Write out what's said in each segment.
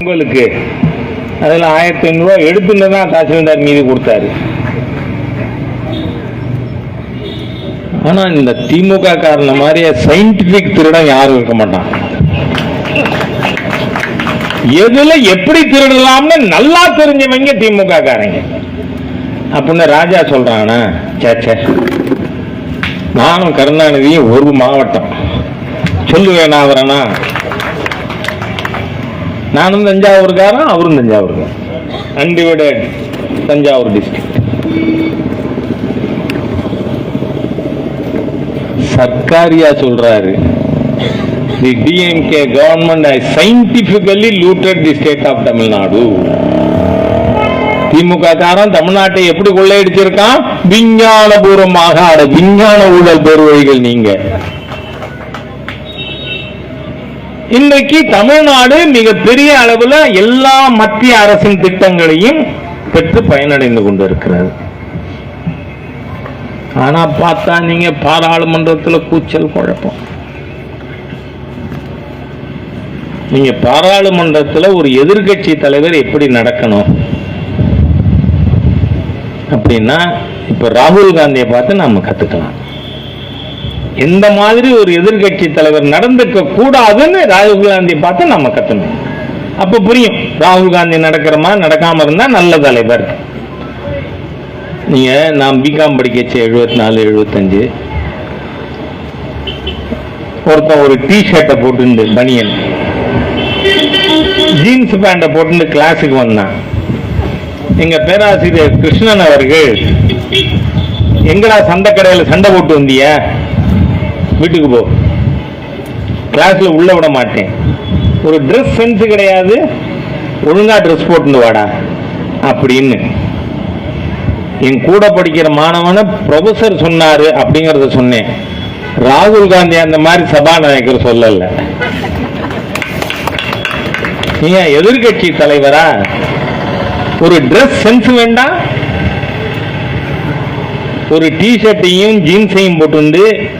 உங்களுக்கு. அதில் ஆயிரத்தி ஐநூறுரூவா எடுத்துட்டு தான் தாசில்தார் மீதி கொடுத்தாரு. ஆனால் இந்த திமுக காரண மாதிரியே சயின்டிபிக் திருடம் யாரும் இருக்க மாட்டான். எதுல எப்படி திருடலாம்னு நல்லா தெரிஞ்சவங்க திமுக காரங்க. அப்படின்னு ராஜா சொல்றானா சேச்சே நானும் கருணாநிதியும் ஒரு மாவட்டம். சொல்லுவேன் அவரனா நானும் தஞ்சாவூர்காரன் அவரும் தஞ்சாவூர்காரன். அன்டிவைடட் தஞ்சாவூர் டிஸ்ட்ரிக்ட் சர்க்காரியா சொல்றாரு. The DMK government I scientifically looted the state of Tamil Nadu DMK காரன் தமிழ்நாட்டை எப்படி கொள்ளையடிச்சிருக்கான்? விஞ்ஞானபூர்வமாக அட விஞ்ஞான ஊழல் பெறுவழிகள் நீங்க. இன்றைக்கு தமிழ்நாடு மிகப்பெரிய அளவுல எல்லா மத்திய அரசின் திட்டங்களையும் பெற்று பயனடைந்து கொண்டிருக்கிறது. ஆனா பார்த்தா நீங்க பாராளுமன்றத்தில் கூச்சல் குழப்பம். நீங்க பாராளுமன்றத்தில் ஒரு எதிர்கட்சி தலைவர் எப்படி நடக்கணும்? அப்படின்னா இப்ப ராகுல் காந்தியை பார்த்து நாம கத்துக்கலாம். எந்த மாதிரி ஒரு எதிர்க்கட்சி தலைவர் நடந்துக்க கூடாதுன்னு ராகுல் காந்தியை பார்த்து நம்ம கத்தணும். அப்ப புரியும். ராகுல் காந்தி நடக்கிற மாதிரி நடக்காம இருந்தா நல்ல தலைவர். நீங்க நான் பிகாம் படிக்கச்சு எழுபத்தி நாலு எழுபத்தஞ்சு ஒருத்தன் ஒரு டி ஷர்ட்டை போட்டுண்டு பனியன். ஜீன்ஸ் பேண்ட்டை போட்டு கிளாஸுக்கு வந்தான். எங்க பேராசிரியர் கிருஷ்ணன் அவர்கள் எங்கடா சண்டை கடையில சண்டை போட்டு வந்திய? வீட்டுக்கு போ. கிளாஸ்ல உள்ள விட மாட்டேன். ஒரு ட்ரெஸ் சென்ஸ் கிடையாது. ஒழுங்கா ட்ரெஸ் போட்டு வாடா. அப்படின்னு. என் கூட படிக்கிற மாணவனை ப்ரொஃபசர் சொன்னார் அப்படிங்கறத சொன்னேன். ராகுல் காந்தி அந்த மாதிரி சபாநாயகர் சொல்லல. நீ எதிர்கட்சி தலைவரா? ஒரு ட்ரெஸ் சென்ஸ் வேண்டாம். ஒரு டிஷர்ட்டையும் ஜீன்ஸையும் போட்டுண்டு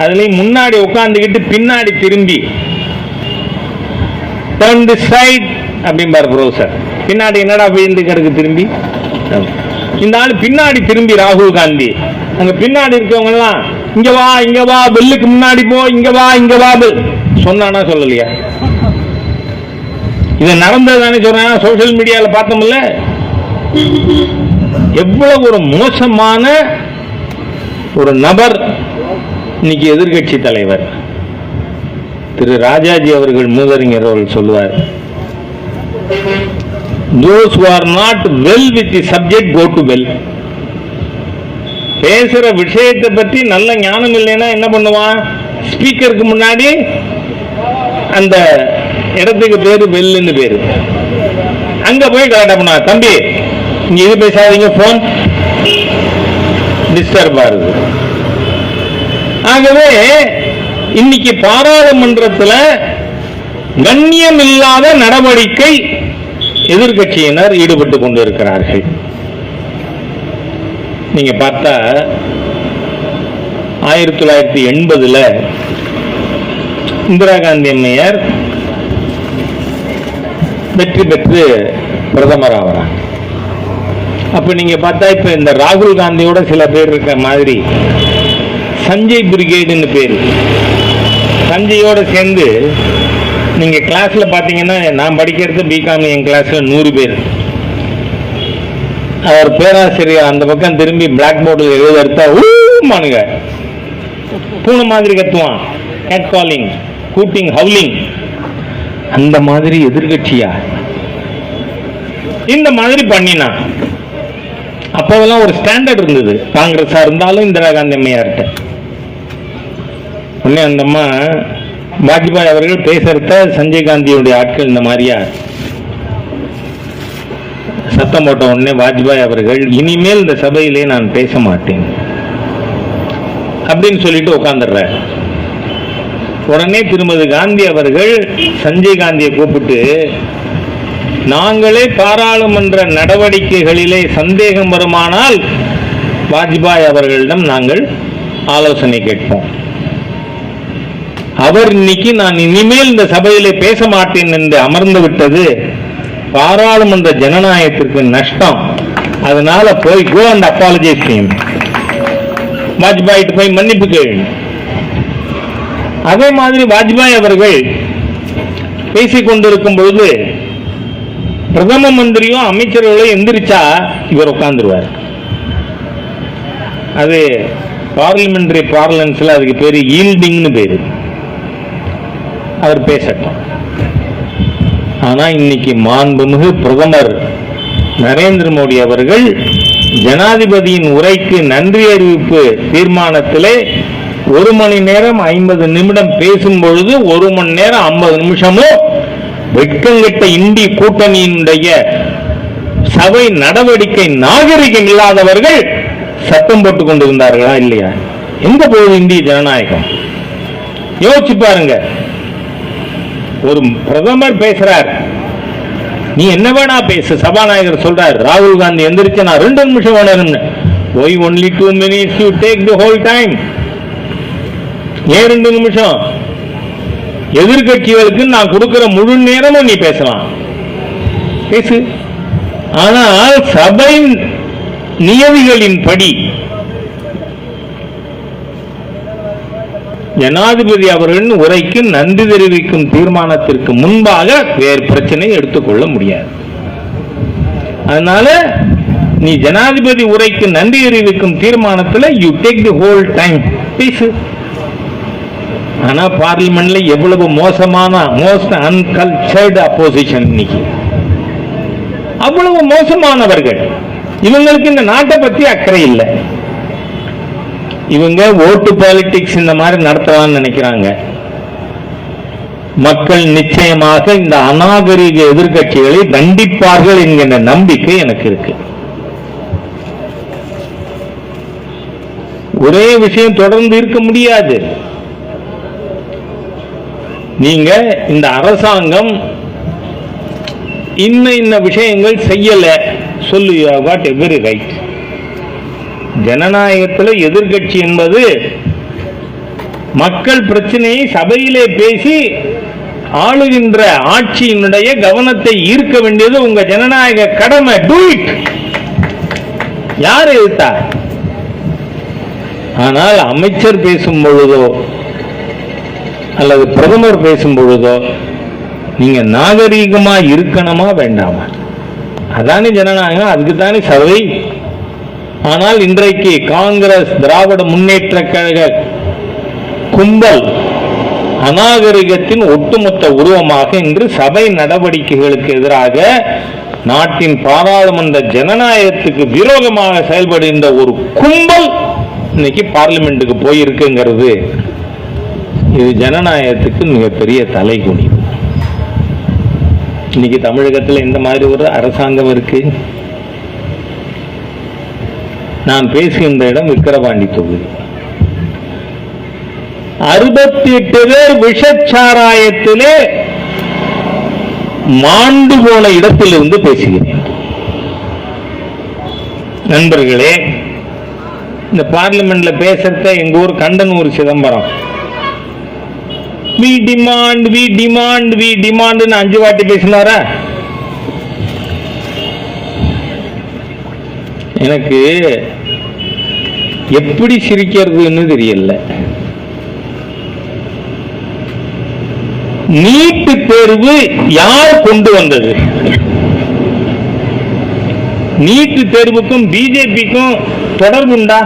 அதுலேயும் முன்னாடி உட்காந்துக்கிட்டு பின்னாடி திரும்பி. டர்ன் தி சைட் அப்படிம்பார் ப்ரொஃபசர் பின்னாடி என்னடா விழுந்து கிடக்கு திரும்பி? இந்த ஆள் பின்னாடி திரும்பி ராகுல் காந்தி. அங்க பின்னாடி இருக்கவங்க எல்லாம் இங்க வா இங்க வா பெல்லுக்கு முன்னாடி போ இங்க வா இங்க வா பெல் சொன்னானா சொல்லலையா? இது நடந்தது தானே சொல்றேன் சோசியல் மீடியால பார்த்தோம்ல? எவ்வளவு ஒரு மோசமான ஒரு நபர் இன்னைக்கு எதிர்கட்சி தலைவர் திரு ராஜாஜி அவர்கள் மூதறிஞர் அவர்கள் சொல்லுவார் those are not well with the subject go to well பேசுற விஷயத்தை பற்றி நல்ல ஞானம் இல்லைன்னா என்ன பண்ணுவான்? ஸ்பீக்கருக்கு முன்னாடி அந்த இடத்துக்கு பேரு வெல்லுன்னு பேரு. அங்க போய் கரெக்டா பண்ணா தம்பி நீங்க இது பேசாதீங்க போன் டிஸ்டர்ப் ஆகுது. ஆகவே இன்னைக்கு பாராளுமன்றத்தில் கண்ணியம் இல்லாத நடவடிக்கை எதிர்கட்சியினர் ஈடுபட்டு கொண்டிருக்கிறார்கள். நீங்க பார்த்தா ஆயிரத்தி தொள்ளாயிரத்தி எண்பதுல இந்திரா காந்தி அம்மையார் வெற்றி பெற்று பிரதமர் ஆகிறாங்க அப்ப நீங்க பார்த்தா இப்ப இந்த ராகுல் காந்தியோட சில பேர் இருக்க மாதிரி சஞ்சய் பிரிகேடுன்னு பேர். சஞ்சயோட சேர்ந்து நீங்கள் கிளாஸில் பார்த்தீங்கன்னா நான் படிக்கிறது பிகாம் என் கிளாஸில் நூறு பேர். அவர் பேராசிரியர் அந்த பக்கம் திரும்பி பிளாக் போர்டில் எழுத எடுத்தா ஊமானுங்க. பூனை மாதிரி கத்துவான். கேட் காலிங் கூட்டிங் ஹவுலிங் அந்த மாதிரி எதிர்கட்சியா? இந்த மாதிரி பண்ணினான் அப்போதெல்லாம் ஒரு ஸ்டாண்டர்ட் இருந்தது. காங்கிரஸா இருந்தாலும் இந்திரா காந்தி அம்மையார்கிட்ட உடனே அந்த அம்மா வாஜ்பாய் அவர்கள் பேசுறத சஞ்சய் காந்தியுடைய ஆட்கள் இந்த மாதிரியா? சத்தம் போட்ட உடனே வாஜ்பாய் அவர்கள் இனிமேல் இந்த சபையிலே நான் பேச மாட்டேன். அப்படின்னு சொல்லிட்டு உட்காந்துடுற உடனே திருமதி காந்தி அவர்கள் சஞ்சய் காந்தியை கூப்பிட்டு நாங்களே பாராளுமன்ற நடவடிக்கைகளிலே சந்தேகம் வருமானால் வாஜ்பாய் அவர்களிடம் நாங்கள் ஆலோசனை கேட்போம். அவர் இன்னைக்கு நான் இனிமேல் இந்த சபையிலே பேச மாட்டேன் என்று அமர்ந்து விட்டது. பாராளுமன்ற ஜனநாயகத்திற்கு நஷ்டம். அதனால போய் கோ அண்ட் அப்பாலஜைஸ் செய்யும் வாஜ்பாயிட்டு போய் மன்னிப்பு கேள்வி அதே மாதிரி வாஜ்பாய் அவர்கள் பேசிக் கொண்டிருக்கும் பொழுது பிரதம மந்திரியும் அமைச்சர்களும் எந்திரிச்சா இவர் உட்கார்ந்துருவார். அது பார்லிமெண்டரி பார்லன்ஸ்ல அதுக்கு பேரு ஈல்டிங்னு பேரு. அவர் பேசட்டும். ஆனா இன்னைக்கு மாண்புமிகு பிரதமர் நரேந்திர மோடி அவர்கள் ஜனாதிபதியின் உரைக்கு நன்றி அறிவிப்பு தீர்மானத்திலே ஒரு மணி நேரம் ஐம்பது நிமிடம் பேசும் பொழுது ஒரு மணி நேரம் ஐம்பது நிமிஷமும் வெட்கங்கெட்ட இந்தி கூட்டணியினுடைய சபை நடவடிக்கை நாகரிகம் இல்லாதவர்கள் சத்தம் போட்டுக் கொண்டிருந்தார்களா இல்லையா? எந்த போது இந்திய ஜனநாயகம்? யோசிச்சு பாருங்க. ஒரு பிரதமர் பேசுறார். நீ என்ன வேணா பேசு சபாநாயகர் சொல்றார் ராகுல் காந்தி எந்திரிச்சு நான் ரெண்டு நிமிஷம் வேணும்னு. Why only two minutes you take the whole time ஏன் ரெண்டு நிமிஷம்? எதிர்கட்சிகளுக்கு நான் கொடுக்கிற முழு நேரமும் நீ பேசலாம். பேசு. ஆனால் சபை நியதிகளின் படி ஜனாதிபதி அவர்களின் உரைக்கு நன்றி தெரிவிக்கும் தீர்மானத்திற்கு முன்பாக வேறு பிரச்சனை எடுத்துக்கொள்ள முடியாது. அதனால நீ ஜனாதிபதி உரைக்கு நன்றி தெரிவிக்கும் தீர்மானத்தில் you take the whole time பேசு ஆனா பார்லிமெண்ட்ல எவ்வளவு மோசமான மோஸ்ட் அன்கல்ச்சர்டு அப்போசிஷன் இன்னைக்கு. அவ்வளவு மோசமானவர்கள். இவங்களுக்கு இந்த நாட்டை பத்தி அக்கறை இல்லை. இவங்க ஓட்டு பாலிடிக்ஸ் இந்த மாதிரி நடத்தலாம்னு நினைக்கிறாங்க. மக்கள் நிச்சயமாக இந்த அநாகரிக எதிர்க்கட்சிகளை தண்டிப்பார்கள் என்கின்ற நம்பிக்கை எனக்கு இருக்கு. ஒரே விஷயம் தொடர்ந்து இருக்க முடியாது. நீங்க இந்த அரசாங்கம் இன்ன இன்ன விஷயங்கள் செய்யல. சொல்லு வாட் எவரி ரைட் ஜனநாயகத்தில் எதிர்க்கட்சி என்பது மக்கள் பிரச்சனையை சபையிலே பேசி ஆளுகின்ற ஆட்சியினுடைய கவனத்தை ஈர்க்க வேண்டியது உங்க ஜனநாயக கடமை. டூ இட் யார் எதிர்த்தா? ஆனால் அமைச்சர் பேசும் பொழுதோ அல்லது பிரதமர் பேசும் பொழுதோ நீங்க நாகரீகமா இருக்கணுமா வேண்டாமா? அதானே ஜனநாயகம் அதுக்கு தானே சபை ஆனால் இன்றைக்கு காங்கிரஸ் திராவிட முன்னேற்ற கழக கும்பல் அநாகரிகத்தின் ஒட்டுமொத்த உருவமாக இன்று சபை நடவடிக்கைகளுக்கு எதிராக நாட்டின் பாராளுமன்ற ஜனநாயகத்துக்கு விரோதமாக செயல்படுகின்ற ஒரு கும்பல் இன்னைக்கு பார்லிமெண்ட்டுக்கு போயிருக்குங்கிறது. இது ஜனநாயகத்துக்கு மிகப்பெரிய தலைகுனி இன்னைக்கு தமிழகத்தில் இந்த மாதிரி ஒரு அரசாங்கம் இருக்கு. நான் பேசுகின்ற இடம் விக்கிரவாண்டி தொகுதி. அறுபத்தி எட்டு பேர் விஷச்சாராயத்திலே மாண்டு போன இடத்திலிருந்து பேசுகிறேன். நண்பர்களே இந்த பார்லிமெண்ட்ல பேசுறத எங்க ஊர் Kandanur Chidambaram. We demand we demand we demand அஞ்சு வாட்டி பேசினாரா? எனக்கு எப்படி சிரிக்கிறதுன்னு தெரியல. நீட்டு தேர்வு யார் கொண்டு வந்தது? நீட்டு தேர்வுக்கும் பிஜேபிக்கும் தொடர்புண்டா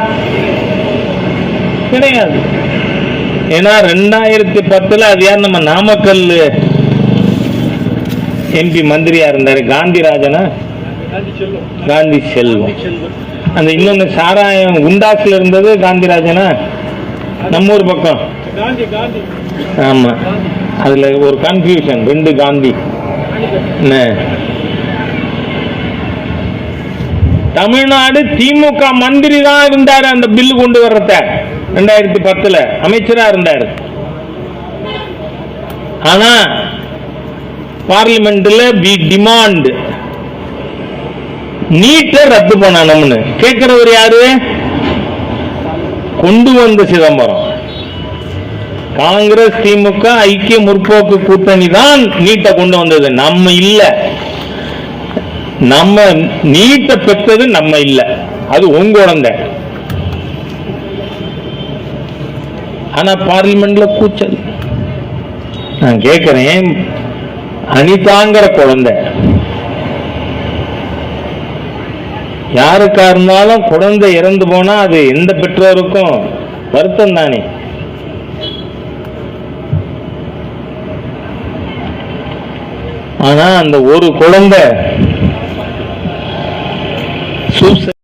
கிடையாது. ஏன்னா ரெண்டாயிரத்தி பத்துல அது யார்? நம்ம நாமக்கல் எம்பி மந்திரியா இருந்தாரு. காந்திராஜனா? காந்தி செல்வம் அந்த இன்னொன்னு சாராயம் குண்டாஸ்ல இருந்தது காந்திராஜனா? நம்ம ஊர் பக்கம் ஆமா. அதுல ஒரு கன்ஃபியூஷன் ரெண்டு காந்தி. தமிழ்நாடு திமுக மந்திரி தான் இருந்தாரு அந்த பில்லு கொண்டு வர்றத. ரெண்டாயிரத்தி பத்துல அமைச்சரா இருந்தாரு. ஆனா பார்லிமெண்ட்ல வி டிமாண்ட் நீட்டை ரத்து பண்ணணும்னு. கேட்கிறவர் யாரு? கொண்டு வந்த சிதம்பரம். காங்கிரஸ் திமுக ஐக்கிய முற்போக்கு கூட்டணி தான் நீட்டை கொண்டு வந்தது. நம்ம இல்ல. நம்ம நீட்டை பெற்றது நம்ம இல்ல. அது உங்க குழந்தை ஆனா பார்லிமெண்ட்ல கூச்சல். நான் கேட்கிறேன் அனிதாங்கிற குழந்தை. யாருக்கா இருந்தாலும் குழந்தை இறந்து போனா அது எந்த பெற்றோருக்கும் வருத்தம் தானே? ஆனா அந்த ஒரு குழந்தை சூசைட்